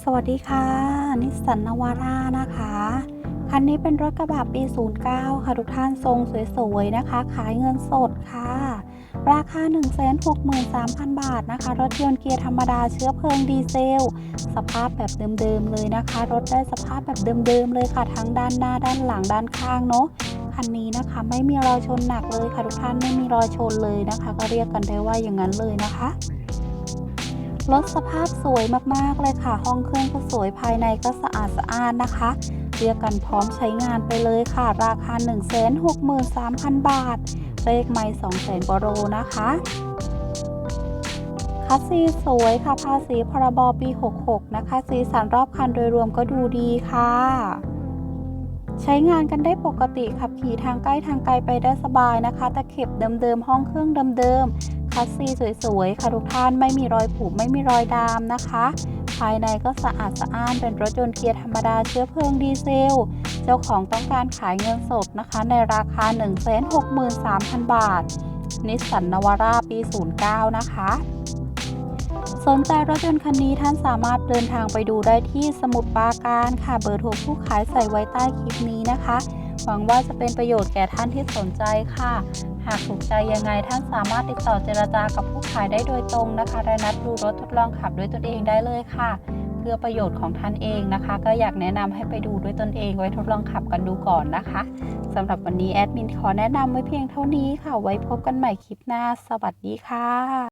สวัสดีค่ะ นิสสันนวาร่านะคะ คันนี้เป็นรถกระบะปี 09 ค่ะทุกท่านทรงสวยๆนะคะ ขายเงินสดค่ะ ราคา 163,000 บาทนะคะ รถยนต์เกียร์ธรรมดาเชื้อเพลิงดีเซล สภาพแบบเดิมๆเลยนะคะ รถได้สภาพแบบเดิมๆเลยค่ะ ทั้งด้านหน้าด้านหลังด้านข้างเนาะคันนี้นะคะ ไม่มีรอยชนหนักเลยค่ะทุกท่านไม่มีรอยชนเลยนะคะ ก็เรียกกันได้ว่าอย่างนั้นเลยนะคะ รถสภาพสวยมากๆเลยค่ะ ห้องเครื่องก็สวยภายในก็สะอาดสะอาดนะคะเรียกกันพร้อมใช้งานไปเลยค่ะ ราคา 163,000 บาท เลขไม่200,000กว่าโลนะคะคัสซีสวยค่ะภาษีพรบปี 66 นะคะ สีสันรอบคันโดยรวมก็ดูดีค่ะ ใช้งานกันได้ปกติขับขี่ทางใกล้ทางไกลไปได้สบายนะคะ ตะเข็บเดิมๆ ห้องเครื่องเดิมๆ คัสซีสวยๆ ค่ะทุกท่านไม่มีรอยผุไม่มีรอยดามนะคะ ภายในก็สะอาดสะอ้านเป็นรถยนต์เกียร์ธรรมดาเชื้อเพลิงดีเซล เจ้าของต้องการขายเงินสดนะคะ ในราคา 163,000 บาท นิสสันนวาร่าปี 09 นะคะสนใจรถยนต์คันนี้ท่านสามารถเดินทางไปดูได้ที่สมุทรปราการค่ะเบอร์โทรผู้ขายใส่ไว้ใต้คลิปนี้นะคะ หวังว่าจะเป็นประโยชน์แก่ท่านที่สนใจค่ะ หากถูกใจยังไงท่านสามารถติดต่อเจรจากับผู้ขายได้โดยตรงนะคะและนัดดูรถทดลองขับด้วยตนเองได้เลยค่ะ เพื่อประโยชน์ของท่านเองนะคะ ก็อยากแนะนำให้ไปดูด้วยตนเอง ไว้ทดลองขับกันดูก่อนนะคะสำหรับวันนี้แอดมินขอแนะนำไว้เพียงเท่านี้ค่ะ ไว้พบกันใหม่คลิปหน้า สวัสดีค่ะ